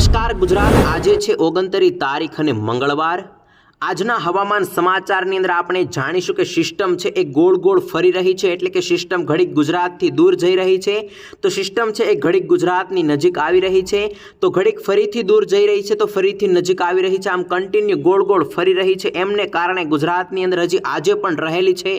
નમસ્કાર ગુજરાત આજે છે ઓગણતરી તારીખ અને મંગળવાર. આજના હવામાન સમાચારની અંદર આપણે જાણીશું કે સિસ્ટમ છે એ ગોળ ગોળ ફરી રહી છે એટલે કે સિસ્ટમ ઘડીક ગુજરાતથી દૂર જઈ રહી છે. તો સિસ્ટમ છે એ ઘડીક ગુજરાતની નજીક આવી રહી છે. તો ઘડીક ફરીથી દૂર જઈ રહી છે તો ફરીથી નજીક આવી રહી છે. આમ કન્ટિન્યુ ગોળ ગોળ ફરી રહી છે. એમને કારણે ગુજરાતની અંદર હજી આજે પણ રહેલી છે.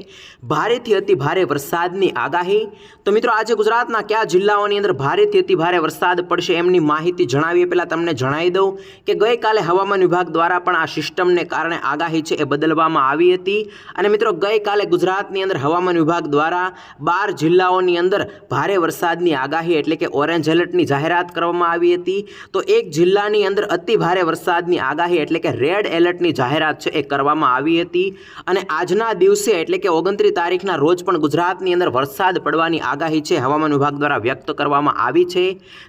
ભારેથી અતિ ભારે વરસાદની આગાહી. તો મિત્રો આજે ગુજરાતના કયા જિલ્લાઓની અંદર ભારેથી અતિ ભારે વરસાદ પડશે એમની માહિતી જણાવીએ. પહેલાં તમને જણાવી દઉં કે ગઈકાલે હવામાન વિભાગ દ્વારા પણ આ સિસ્ટમને કારણે આગાહી છે એ બદલવામાં આવી હતી. અને મિત્રો, ગઈકાલે ગુજરાતની અંદર હવામાન વિભાગ દ્વારા બાર જિલ્લાઓની અંદર ભારે વરસાદની આગાહી એટલે કે ઓરેન્જ એલર્ટની જાહેરાત કરવામાં આવી હતી. તો એક જિલ્લાની અંદર અતિ ભારે વરસાદની આગાહી એટલે કે રેડ એલર્ટની જાહેરાત છે એ કરવામાં આવી હતી. અને આજના દિવસે એટલે કે ઓગણત્રીસ તારીખના રોજ પણ ગુજરાતની અંદર વરસાદ પડવાની આગાહી છે હવામાન વિભાગ દ્વારા વ્યક્ત કરવામાં આવી છે.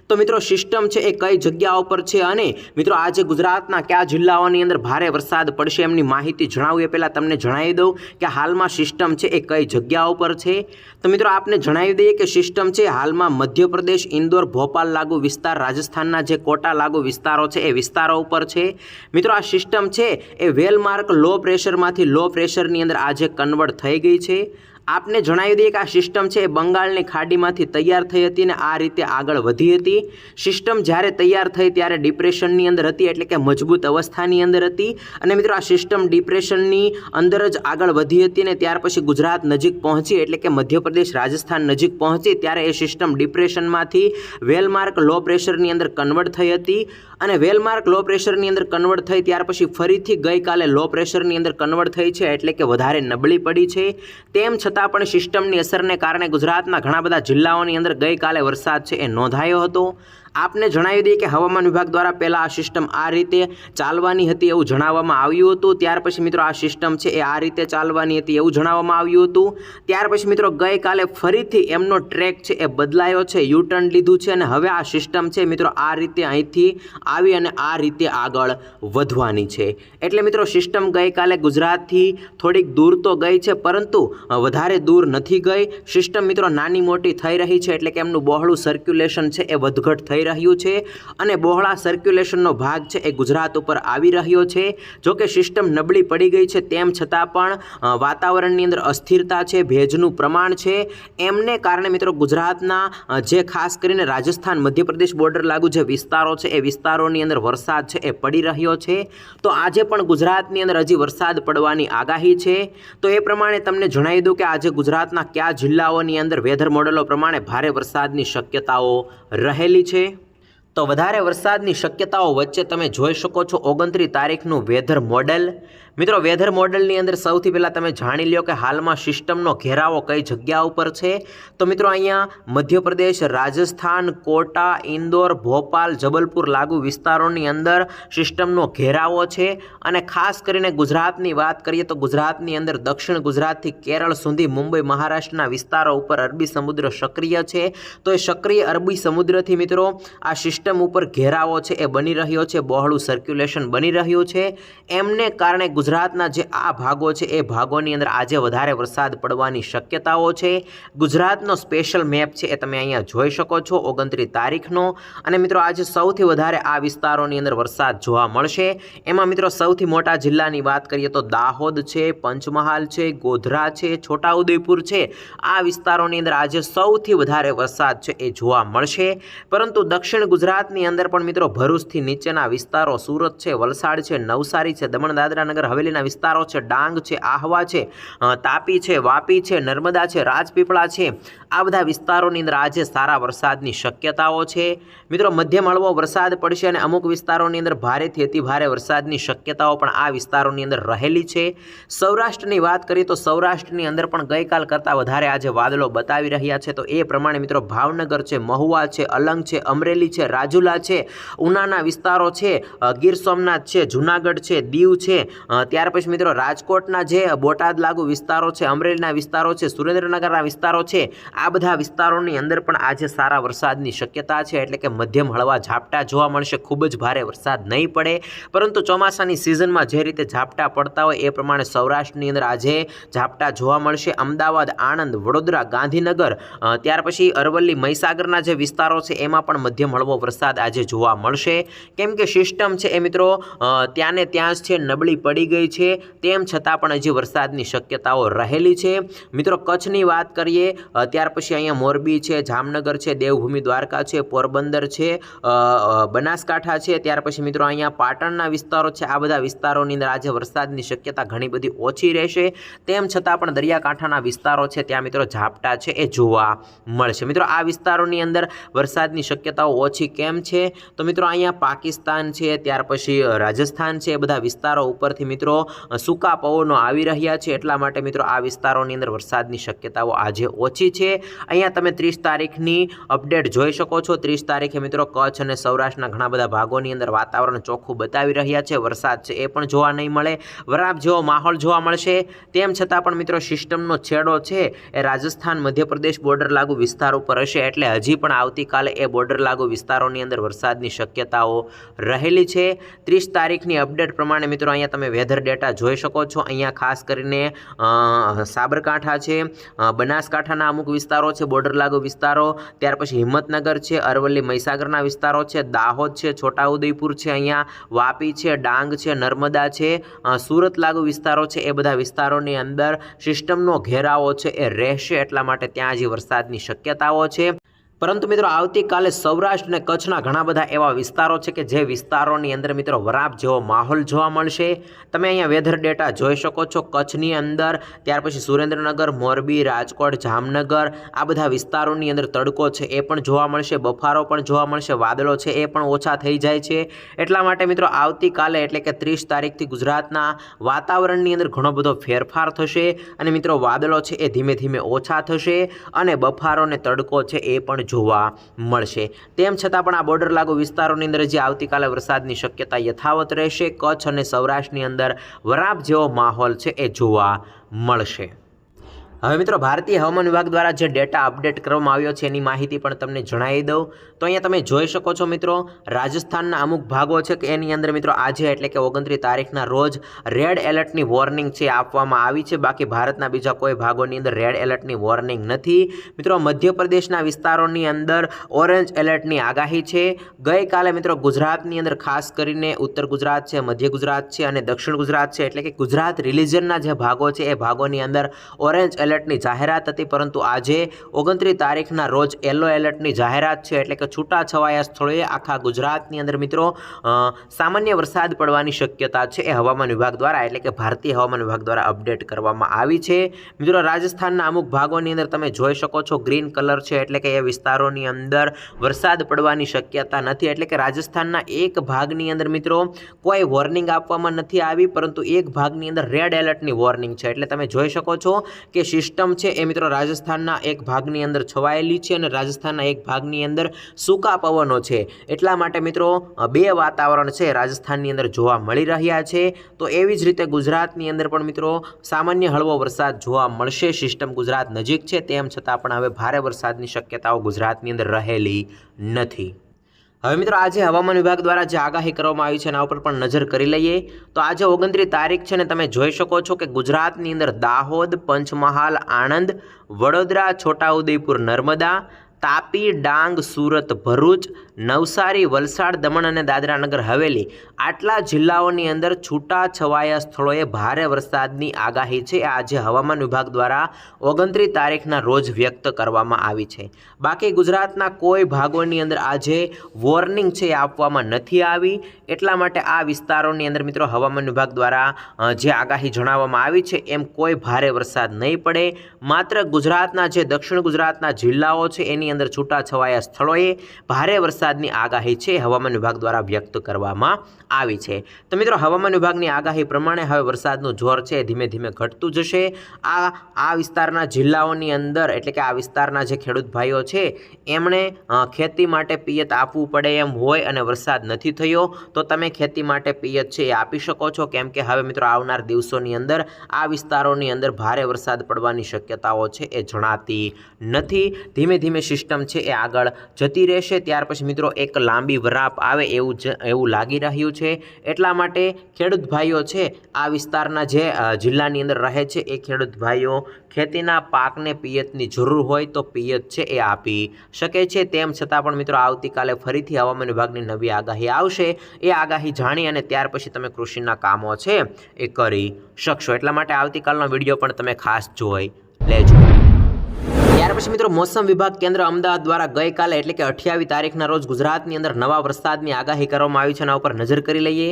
તો મિત્રો, સિસ્ટમ છે એ કઈ જગ્યાઓ પર છે અને મિત્રો, આજે ગુજરાતના કયા જિલ્લાઓની અંદર ભારે વરસાદ પડશે એમની માહિતી જણાવું એ પહેલાં તમને જણાવી દઉં કે હાલમાં સિસ્ટમ છે એ કઈ જગ્યા ઉપર છે. તો મિત્રો આપને જણાવી દઈએ કે સિસ્ટમ છે હાલમાં મધ્યપ્રદેશ, ઇન્દોર, ભોપાલ લાગુ વિસ્તાર, રાજસ્થાનના જે કોટા લાગુ વિસ્તારો છે એ વિસ્તારો ઉપર છે. મિત્રો આ સિસ્ટમ છે એ વેલમાર્ક લો પ્રેશરમાંથી લો પ્રેશરની અંદર આજે કન્વર્ટ થઈ ગઈ છે. આપને જણાવી દઈએ કે આ સિસ્ટમ છે એ બંગાળની ખાડીમાંથી તૈયાર થઈ હતી ને આ રીતે આગળ વધી હતી. સિસ્ટમ જ્યારે તૈયાર થઈ ત્યારે ડિપ્રેશનની અંદર હતી એટલે કે મજબૂત અવસ્થાની અંદર હતી. અને મિત્રો, આ સિસ્ટમ ડિપ્રેશનની અંદર જ આગળ વધી હતી ને ત્યાર પછી ગુજરાત નજીક પહોંચી એટલે કે મધ્યપ્રદેશ, રાજસ્થાન નજીક પહોંચી ત્યારે એ સિસ્ટમ ડિપ્રેશનમાંથી વેલમાર્ક લો પ્રેશરની અંદર કન્વર્ટ થઈ હતી. અને વેલમાર્ક લો પ્રેશરની અંદર કન્વર્ટ થઈ ત્યાર પછી ફરીથી ગઈકાલે લો પ્રેશરની અંદર કન્વર્ટ થઈ છે એટલે કે વધારે નબળી પડી છે. તેમ છતાં પણ સિસ્ટમની અસરને કારણે ગુજરાતના ઘણા બધા જિલ્લાઓની અંદર ગઈકાલે વરસાદ છે એ નોંધાયો હતો. આપને જણાવી દઈએ કે હવામાન વિભાગ દ્વારા પહેલાં આ સિસ્ટમ આ રીતે ચાલવાની હતી એવું જણાવવામાં આવ્યું હતું. ત્યાર પછી મિત્રો આ સિસ્ટમ છે એ આ રીતે ચાલવાની હતી એવું જણાવવામાં આવ્યું હતું. ત્યાર પછી મિત્રો ગઈકાલે ફરીથી એમનો ટ્રેક છે એ બદલાયો છે, યુટર્ન લીધું છે અને હવે આ સિસ્ટમ છે મિત્રો આ રીતે અહીંથી આવી અને આ રીતે આગળ વધવાની છે. એટલે મિત્રો સિસ્ટમ ગઈકાલે ગુજરાતથી થોડીક દૂર તો ગઈ છે, પરંતુ વધારે દૂર નથી ગઈ. સિસ્ટમ મિત્રો નાની મોટી થઈ રહી છે એટલે કે એમનું બહોળું સર્ક્યુલેશન છે એ વધઘટ થઈ રહ્યું છે અને બહોળા સર્ક્યુલેશનનો ભાગ છે એ ગુજરાત ઉપર આવી રહ્યો છે. જો કે સિસ્ટમ નબળી પડી ગઈ છે તેમ છતાં પણ વાતાવરણની અંદર અસ્થિરતા છે, ભેજનું પ્રમાણ છે. એમને કારણે મિત્રો ગુજરાતના જે ખાસ કરીને રાજસ્થાન, મધ્યપ્રદેશ બોર્ડર લાગુ જે વિસ્તારો છે એ વિસ્તારોની અંદર વરસાદ છે એ પડી રહ્યો છે. તો આજે પણ ગુજરાતની અંદર હજી વરસાદ પડવાની આગાહી છે. તો એ પ્રમાણે તમને જણાવી દઉં કે આજે ગુજરાતના કયા જિલ્લાઓની અંદર વેધર મોડેલો પ્રમાણે ભારે વરસાદની શક્યતાઓ રહેલી છે. તો વધારે વરસાદની શક્યતાઓ વચ્ચે તમે જોઈ શકો છો ઓગણત્રીસ તારીખનું વેધર મોડેલ. મિત્રો વેધર મોડલની અંદર સૌથી પહેલાં તમે જાણી લ્યો કે હાલમાં સિસ્ટમનો ઘેરાવો કઈ જગ્યા ઉપર છે? તો મિત્રો, અહીંયા મધ્યપ્રદેશ, રાજસ્થાન, કોટા, ઇન્દોર, ભોપાલ, જબલપુર લાગુ વિસ્તારોની અંદર સિસ્ટમનો ઘેરાવો છે. અને ખાસ કરીને ગુજરાતની વાત કરીએ તો ગુજરાતની અંદર દક્ષિણ ગુજરાતથી કેરળ સુધી મુંબઈ, મહારાષ્ટ્રના વિસ્તારો ઉપર અરબી સમુદ્ર સક્રિય છે. તો એ સક્રિય અરબી સમુદ્રથી મિત્રો, આ સિસ્ટમ ઉપર ઘેરાવો છે, એ બની રહ્યો છે, બહોળું સર્ક્યુલેશન બની રહ્યું છે. એમને કારણે ગુજરાતના જે આ ભાગો છે, એ ભાગોની અંદર આજે વધારે વરસાદ પડવાની શક્યતાઓ છે. ગુજરાતનો સ્પેશિયલ મેપ છે એ તમે અહીંયા જોઈ શકો છો, ઓગણત્રીસ તારીખનો. અને મિત્રો, આજે સૌથી વધારે આ વિસ્તારોની અંદર વરસાદ જોવા મળશે. એમાં મિત્રો, સૌથી મોટા જિલ્લાની વાત કરીએ તો દાહોદ છે, પંચમહાલ છે, ગોધરા છે, છોટાઉદેપુર છે. આ વિસ્તારોની અંદર આજે સૌથી વધારે વરસાદ છે એ જોવા મળશે. પરંતુ દક્ષિણ ગુજરાતની અંદર પણ મિત્રો, ભરૂચથી નીચેના વિસ્તારો સુરત છે, વલસાડ છે, નવસારી છે, દમણ, દાદરા નગર હવેલીના વિસ્તારો છે, ડાંગ છે, આહવા છે તાપી છે, વાપી છે, નર્મદા છે, રાજપીપળા છે. આ બધા વિસ્તારોની અંદર આજે સારા વરસાદની શક્યતાઓ છે. મિત્રો, મધ્યમ હળવો વરસાદ પડશે અને અમુક વિસ્તારોની અંદર ભારેથી અતિભારે વરસાદની શક્યતાઓ પણ આ વિસ્તારોની અંદર રહેલી છે. સૌરાષ્ટ્રની વાત કરીએ તો સૌરાષ્ટ્રની અંદર પણ ગઈકાલ કરતાં વધારે આજે વાદળો બતાવી રહ્યા છે. તો એ પ્રમાણે મિત્રો, ભાવનગર છે, મહુવા છે, અલંગ છે, અમરેલી છે, રાજુલા છે, ઉનાના વિસ્તારો છે ગીર સોમનાથ છે, જુનાગઢ છે, દીવ છે ત્યાર પછી મિત્રો રાજકોટના જે બોટાદ લાગુ વિસ્તારો છે, અમરેલીના વિસ્તારો છે, સુરેન્દ્રનગરના વિસ્તારો છે, આ બધા વિસ્તારોની અંદર પણ આજે સારા વરસાદની શક્યતા છે. એટલે કે મધ્યમ હળવા ઝાપટા જોવા મળશે. ખૂબ જ ભારે વરસાદ નહીં પડે. પરંતુ ચોમાસાની સિઝનમાં જે રીતે ઝાપટા પડતા હોય, એ પ્રમાણે સૌરાષ્ટ્રની અંદર આજે ઝાપટા જોવા મળશે. અમદાવાદ, આણંદ, વડોદરા, ગાંધીનગર ત્યાર પછી અરવલ્લી, મહીસાગરના જે વિસ્તારો છે, એમાં પણ મધ્યમ હળવો વરસાદ આજે જોવા મળશે. કેમ કે સિસ્ટમ છે એ મિત્રો ત્યાંને ત્યાં જ છે, નબળી પડી ગઈ છે, તેમ છતાં પણ હજી વરસાદની શક્યતાઓ રહેલી છે. મિત્રો, કચ્છની વાત કરીએ ત્યાર પછી અહીંયા મોરબી છે, જામનગર છે, દેવભૂમિ દ્વારકા છે, પોરબંદર છે બનાસકાંઠા છે. ત્યાર પછી મિત્રો અહીંયા પાટણના વિસ્તારો છે, આ બધા વિસ્તારોની અંદર આજે વરસાદની શક્યતા ઘણી બધી ઓછી રહેશે. તેમ છતાં પણ દરિયાકાંઠાના વિસ્તારો છે, ત્યાં મિત્રો ઝાપટા છે, એ જોવા મળશે. મિત્રો, આ વિસ્તારોની અંદર વરસાદની શક્યતાઓ ઓછી કેમ છે? તો મિત્રો, અહીંયા પાકિસ્તાન છે, ત્યાર પછી રાજસ્થાન છે, એ બધા વિસ્તારો ઉપરથી મિત્રો અ, સૂકા પવનો આવી રહ્યા છે. એટલા માટે મિત્રો આ વિસ્તારોની અંદર વરસાદની શક્યતાઓ આજે ઓછી છે. અહીંયા તમે ત્રીસ તારીખની અપડેટ જોઈ શકો છો. ત્રીસ તારીખે મિત્રો કચ્છ અને સૌરાષ્ટ્રના ઘણા બધા ભાગોની અંદર વાતાવરણ ચોખ્ખું બતાવી રહ્યા છે. વરસાદ છે એ પણ જોવા નહીં મળે. વરાપ જેવો માહોલ જોવા મળશે. તેમ છતાં પણ મિત્રો સિસ્ટમનો છેડો છે એ રાજસ્થાન મધ્યપ્રદેશ બોર્ડર લાગુ વિસ્તાર ઉપર હશે. એટલે હજી પણ આવતીકાલે એ બોર્ડર લાગુ વિસ્તારોની અંદર વરસાદની શક્યતાઓ રહેલી છે. ત્રીસ તારીખની અપડેટ પ્રમાણે મિત્રો અહીંયા તમે વેધર ડેટા જોઈ શકો છો. અહીંયા ખાસ કરીને સાબરકાંઠા છે બનાસકાંઠાના અમુક વિસ્તારો છે બોર્ડર લાગુ વિસ્તારો. ત્યાર પછી હિંમતનગર છે, અરવલ્લી, મહીસાગરના વિસ્તારો છે, દાહોદ છે, છોટાઉદેપુર છે, અહીંયા વાપી છે, ડાંગ છે, નર્મદા છે સુરત લાગુ વિસ્તારો છે. એ બધા વિસ્તારોની અંદર સિસ્ટમનો ઘેરાવો છે, એ રહેશે. એટલા માટે ત્યાં હજી વરસાદની શક્યતાઓ છે. પરંતુ મિત્રો, આવતીકાલે સૌરાષ્ટ્ર અને કચ્છના ઘણા બધા એવા વિસ્તારો છે કે જે વિસ્તારોની અંદર મિત્રો વરાપ જેવો માહોલ જોવા મળશે. તમે અહીંયા વેધર ડેટા જોઈ શકો છો. કચ્છની અંદર, ત્યાર પછી સુરેન્દ્રનગર, મોરબી, રાજકોટ, જામનગર, આ બધા વિસ્તારોની અંદર તડકો છે એ પણ જોવા મળશે, બફારો પણ જોવા મળશે, વાદળો છે એ પણ ઓછા થઈ જાય છે. એટલા માટે મિત્રો, આવતીકાલે એટલે કે ત્રીસ તારીખથી ગુજરાતના વાતાવરણની અંદર ઘણો બધો ફેરફાર થશે અને મિત્રો, વાદળો છે એ ધીમે ધીમે ઓછા થશે અને બફારો અને તડકો છે એ પણ જોવા મળશે. તેમ છતાં પણ આ બોર્ડર લાગુ વિસ્તારોની અંદર જે આવતીકાલે વરસાદની શક્યતા યથાવત રહેશે. કચ્છ અને સૌરાષ્ટ્રની અંદર વરાપ જેવો માહોલ છે એ જોવા મળશે. હવે મિત્રો, ભારતીય હવામાન વિભાગ દ્વારા જે ડેટા અપડેટ કરવામાં આવ્યો છે, એની માહિતી પણ તમને જણાવી દઉં. તો અહીંયા તમે જોઈ શકો છો મિત્રો, રાજસ્થાનના અમુક ભાગો છે કે એની અંદર મિત્રો, આજે એટલે કે ઓગણત્રીસ તારીખના રોજ રેડ એલર્ટની વોર્નિંગ છે, આપવામાં આવી છે. બાકી ભારતના બીજા કોઈ ભાગોની અંદર રેડ એલર્ટની વોર્નિંગ નથી. મિત્રો, મધ્યપ્રદેશના વિસ્તારોની અંદર ઓરેન્જ એલર્ટની આગાહી છે. ગઈકાલે મિત્રો, ગુજરાતની અંદર ખાસ કરીને ઉત્તર ગુજરાત છે, મધ્ય ગુજરાત છે અને દક્ષિણ ગુજરાત છે, એટલે કે ગુજરાત રિલિજનના જે ભાગો છે, એ ભાગોની અંદર ઓરેન્જ એલર્ટની જાહેરાત હતી, પરંતુ આજે ઓગણત્રીસ તારીખના રોજ યલો એલર્ટની જાહેરાત છે એટલે કે છૂટાછવાયા સ્થળોએ આખા ગુજરાતની અંદર મિત્રો સામાન્ય વરસાદ પડવાની શક્યતા છે એ હવામાન વિભાગ દ્વારા એટલે કે ભારતીય હવામાન વિભાગ દ્વારા અપડેટ કરવામાં આવી છે. મિત્રો, રાજસ્થાનના અમુક ભાગોની અંદર તમે જોઈ શકો છો ગ્રીન કલર છે એટલે કે એ વિસ્તારોની અંદર વરસાદ પડવાની શક્યતા નથી. એટલે કે રાજસ્થાનના એક ભાગની અંદર મિત્રો, કોઈ વોર્નિંગ આપવામાં નથી આવી, પરંતુ એક ભાગની અંદર રેડ એલર્ટની વોર્નિંગ છે. એટલે તમે જોઈ શકો છો કે સિસ્ટમ છે એ મિત્રો રાજસ્થાનના એક ભાગની અંદર છવાયેલી છે અને રાજસ્થાનના એક ભાગની અંદર સૂકા પવનો છે. એટલા માટે મિત્રો બે વાતાવરણ છે રાજસ્થાનની અંદર જોવા મળી રહ્યા છે. તો એવી જ રીતે ગુજરાતની અંદર પણ મિત્રો, સામાન્ય હળવો વરસાદ જોવા મળશે. સિસ્ટમ ગુજરાત નજીક છે, તેમ છતાં પણ હવે ભારે વરસાદની શક્યતાઓ ગુજરાતની અંદર રહેલી નથી. હવે મિત્રો, આજે હવામાન વિભાગ દ્વારા જે આગાહી કરવામાં આવી છે એના ઉપર પણ નજર કરી લઈએ. તો આજે ઓગણત્રીસ તારીખ છે ને તમે જોઈ શકો છો કે ગુજરાતની અંદર દાહોદ, પંચમહાલ, આણંદ, વડોદરા, છોટાઉદેપુર, નર્મદા તાપી, ડાંગ, સુરત, ભરૂચ, નવસારી, વલસાડ, દમણ અને દાદરા નગર હવેલી. આટલા જિલ્લાઓની અંદર છૂટા છવાયા સ્થળોએ ભારે વરસાદની આગાહી છે. આજે હવામાન વિભાગ દ્વારા ઓગણત્રીસ તારીખના રોજ વ્યક્ત કરવામાં આવી છે. બાકી ગુજરાતના કોઈ ભાગોની અંદર આજે વોર્નિંગ છે એ આપવામાં નથી આવી. એટલા માટે આ વિસ્તારોની અંદર મિત્રો હવામાન વિભાગ દ્વારા જે આગાહી જણાવવામાં આવી છે એમ કોઈ ભારે વરસાદ નહીં પડે. માત્ર ગુજરાતના જે દક્ષિણ ગુજરાતના જિલ્લાઓ છે એની અંદર છૂટાછવાયા સ્થળોએ ભારે વરસાદની આગાહી છે. હવામાન વિભાગ દ્વારા વ્યક્ત કરવામાં આવી છે. તો મિત્રો, હવામાન વિભાગની આગાહી પ્રમાણે હવે વરસાદનું જોર છે. ધીમે ધીમે ઘટતું જશે. આ આ વિસ્તારના જિલ્લાઓની અંદર, એટલે કે આ વિસ્તારના જે ખેડૂત ભાઈઓ છે, એમણે ખેતી માટે પિયત આપવું પડે એમ હોય અને વરસાદ નથી થયો, તો તમે ખેતી માટે પિયત છે એ આપી શકો છો. કેમ કે હવે મિત્રો, આવનાર દિવસોની અંદર આ વિસ્તારોની અંદર ભારે વરસાદ પડવાની શક્યતાઓ છે એ જણાતી નથી. ધીમે ધીમે સિસ્ટમ છે એ આગળ જતી રહેશે. ત્યાર પછી મિત્રો એક લાંબી વરાપ આવે એવું જ, એવું લાગી રહ્યું છે. એટલા માટે ખેડૂત ભાઈઓ છે, આ વિસ્તારના જે જિલ્લાની અંદર રહે છે એ ખેડૂત ભાઈઓ ખેતીના પાકને પિયતની જરૂર હોય તો પિયત છે એ આપી શકે છે. તેમ છતાં પણ મિત્રો આવતીકાલે ફરીથી હવામાન વિભાગની નવી આગાહી આવશે. એ આગાહી જાણી અને ત્યાર પછી તમે કૃષિના કામો છે એ કરી શકશો. એટલા માટે આવતીકાલનો વીડિયો પણ તમે ખાસ જોઈ લેજો. ત્યાર પછી મિત્રો મોસમ વિભાગ કેન્દ્ર અમદાવાદ દ્વારા ગઈકાલે એટલે કે અઠ્યાવીસ તારીખના રોજ ગુજરાતની અંદર નવા વરસાદની આગાહી કરવામાં આવી છે એના ઉપર નજર કરી લઈએ.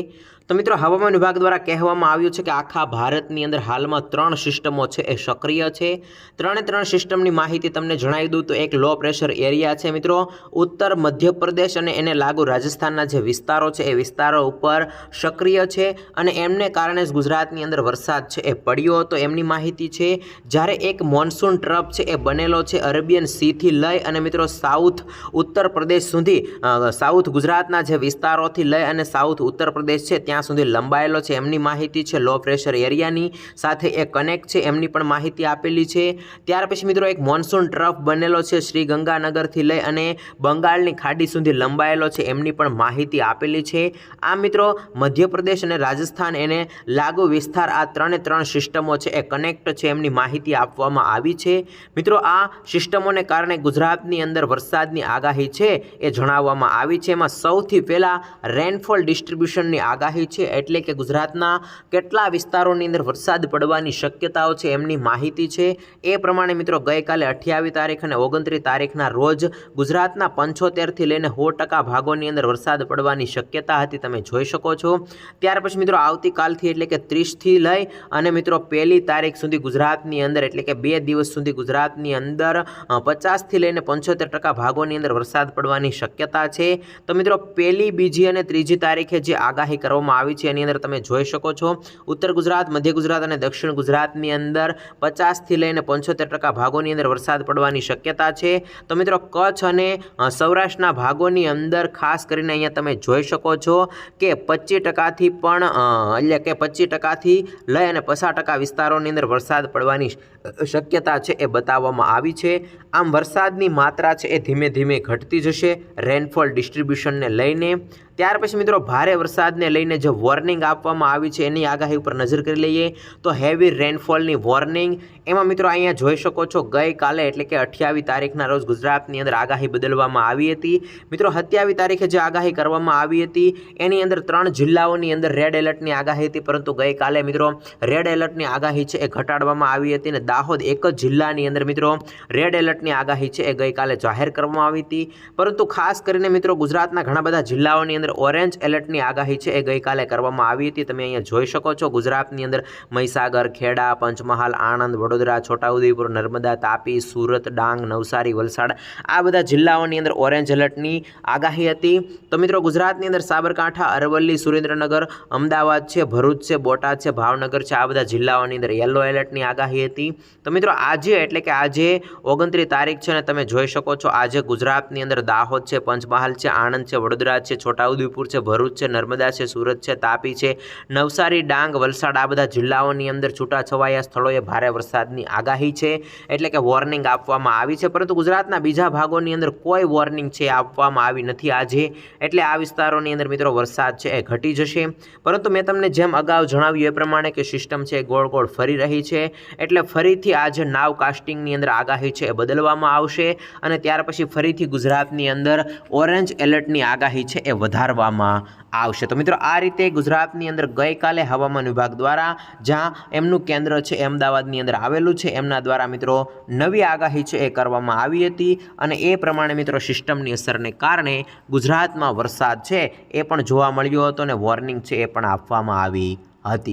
તો મિત્રો, હવામાન વિભાગ દ્વારા કહેવામાં આવ્યું છે કે આખા ભારતની અંદર હાલમાં ત્રણ સિસ્ટમો છે. એ સક્રિય છે. ત્રણે ત્રણ સિસ્ટમની માહિતી તમને જણાવી દઉં તો એક લો પ્રેશર એરિયા છે મિત્રો. ઉત્તર, મધ્યપ્રદેશ અને એને લાગુ રાજસ્થાનના જે વિસ્તારો છે, એ વિસ્તારો ઉપર સક્રિય છે અને એમને કારણે જ ગુજરાતની અંદર વરસાદ છે, એ પડ્યો હતો. એમની માહિતી છે, જ્યારે એક મોન્સૂન ટ્રપ છે, એ બનેલો છે અરેબિયન સીથી લઈ અને મિત્રો સાઉથ ઉત્તર પ્રદેશ સુધી સાઉથ ગુજરાતના જે વિસ્તારોથી લઈ અને સાઉથ ઉત્તર પ્રદેશ છે, ત્યાં સુધી લંબાયેલો છે. એમની માહિતી છે લો પ્રેશર એરિયાની સાથે એ કનેક્ટ છે, એમની પણ માહિતી આપેલી છે. ત્યાર પછી મિત્રો એક મોન્સૂન ટ્રફ બનેલો છે શ્રી ગંગાનગરથી લઈ અને બંગાળની ખાડી સુધી લંબાયેલો છે. એમની પણ માહિતી આપેલી છે. આ મિત્રો મધ્યપ્રદેશ અને રાજસ્થાન એને લાગુ વિસ્તાર આ ત્રણે ત્રણ સિસ્ટમો છે. એ કનેક્ટ છે, એમની માહિતી આપવામાં આવી છે. મિત્રો આ સિસ્ટમોને કારણે ગુજરાતની અંદર વરસાદની આગાહી છે એ જણાવવામાં આવી છે. એમાં સૌથી પહેલાં રેનફોલ ડિસ્ટ્રીબ્યુશનની આગાહી છે એટલે કે ગુજરાતના કેટલા વિસ્તારોની અંદર વરસાદ પડવાની શક્યતાઓ છે એમની માહિતી છે. એ પ્રમાણે મિત્રો ગઈકાલે અઠ્યાવીસ તારીખ અને ઓગણત્રીસ તારીખના રોજ ગુજરાતના પંચોતેરથી લઈને સો ટકા ભાગોની અંદર વરસાદ પડવાની શક્યતા હતી તમે જોઈ શકો છો. ત્યાર પછી મિત્રો આવતીકાલથી એટલે કે ત્રીસથી લઈ અને મિત્રો પહેલી તારીખ સુધી ગુજરાતની અંદર એટલે કે બે દિવસ સુધી ગુજરાતની અંદર પચાસથી લઈને પંચોતેર ટકા ભાગોની અંદર વરસાદ પડવાની શક્યતા છે. તો મિત્રો પહેલી, બીજી અને ત્રીજી તારીખે જે આગાહી કરવામાં આવી છે. એની અંદર તમે જોઈ શકો છો, ઉત્તર ગુજરાત, મધ્ય ગુજરાત અને દક્ષિણ ગુજરાતની અંદર પચાસથી લઈને પંચોતેર ટકા ભાગોની અંદર વરસાદ પડવાની શક્યતા છે. તો મિત્રો, કચ્છ અને સૌરાષ્ટ્રના ભાગોની અંદર ખાસ કરીને અહીંયા તમે જોઈ શકો છો કે પચીસ ટકાથી પણ એટલે કે પચીસ ટકાથી લઈ અને પચાસ ટકા વિસ્તારોની અંદર વરસાદ પડવાની શક્યતા છે એ બતાવવામાં આવી છે. આમ વરસાદની માત્રા છે એ ધીમે ધીમે ઘટતી જશે. રેનફોલ ડિસ્ટ્રીબ્યુશનને લઈને ત્યાર પછી મિત્રો ભારે વરસાદને લઈને જે વોર્નિંગ આપવામાં આવી છે, એની આગાહી ઉપર નજર કરી લઈએ. તો હેવી રેનફોલની વોર્નિંગ એમાં મિત્રો અહીંયા જોઈ શકો છો, ગઈકાલે એટલે કે અઠ્યાવીસ તારીખના રોજ ગુજરાતની અંદર આગાહી બદલવામાં આવી હતી. મિત્રો સત્યાવીસ તારીખે જે આગાહી કરવામાં આવી હતી, એની અંદર ત્રણ જિલ્લાઓની અંદર રેડ એલર્ટની આગાહી હતી, પરંતુ ગઈકાલે મિત્રો રેડ એલર્ટની આગાહી છે એ ઘટાડવામાં આવી હતી અને દાહોદ એક જ જિલ્લાની અંદર મિત્રો રેડ એલર્ટની આગાહી છે એ ગઈકાલે જાહેર કરવામાં આવી હતી. પરંતુ ખાસ કરીને મિત્રો ગુજરાતના ઘણા બધા જિલ્લાઓની અંદર ઓરેન્જ એલર્ટની આગાહી છે, એ ગઈકાલે કરવામાં આવી હતી. તમે અહીંયા જોઈ શકો છો, ગુજરાતની અંદર મહીસાગર, ખેડા, પંચમહાલ, આણંદ, વડોદરા, છોટાઉદેપુર, નર્મદા, તાપી, સુરત, ડાંગ, નવસારી, વલસાડ આ બધા જિલ્લાઓની અંદર ઓરેન્જ એલર્ટની આગાહી હતી. તો મિત્રો, ગુજરાતની અંદર સાબરકાંઠા, અરવલ્લી, સુરેન્દ્રનગર, અમદાવાદ છે, ભરૂચ છે, બોટાદ છે, ભાવનગર છે, આ બધા જિલ્લાઓની અંદર યલો એલર્ટની આગાહી હતી. તો મિત્રો, આજે એટલે કે આજે ઓગણત્રીસ તારીખ છે ને તમે જોઈ શકો છો, આજે ગુજરાતની અંદર દાહોદ છે, પંચમહાલ છે, આણંદ છે, વડોદરા છે છોટાઉદેપુર છે, ભરૂચ છે, નર્મદા છે, સુરત છે, તાપી છે, નવસારી, ડાંગ, વલસાડ આ બધા જિલ્લાઓની અંદર છૂટાછવાયા સ્થળોએ ભારે વરસાદની આગાહી છે. એટલે કે વોર્નિંગ આપવામાં આવી છે, પરંતુ ગુજરાતના બીજા ભાગોની અંદર કોઈ વોર્નિંગ છે આપવામાં આવી નથી આજે. એટલે આ વિસ્તારોની અંદર મિત્રો વરસાદ છે એ ઘટી જશે. પરંતુ મેં તમને જેમ અગાઉ જણાવ્યું એ પ્રમાણે કે સિસ્ટમ છે ગોળ ગોળ ફરી રહી છે. એટલે ફરીથી આજે નાવ કાસ્ટિંગની અંદર આગાહી છે એ બદલવામાં આવશે અને ત્યાર પછી ફરીથી ગુજરાતની અંદર ઓરેન્જ એલર્ટની આગાહી છે એ વધારવામાં આવશે. તો મિત્રો, આ રીતે ગુજરાતની અંદર ગઈકાલે હવામાન વિભાગ દ્વારા જ્યાં એમનું કેન્દ્ર છે, અમદાવાદની અંદર આવેલું છે, એમના દ્વારા મિત્રો નવી આગાહી છે એ કરવામાં આવી હતી અને એ પ્રમાણે મિત્રો સિસ્ટમની અસરને કારણે ગુજરાતમાં વરસાદ છે એ પણ જોવા મળ્યો હતો અને વોર્નિંગ છે એ પણ આપવામાં આવી હતી.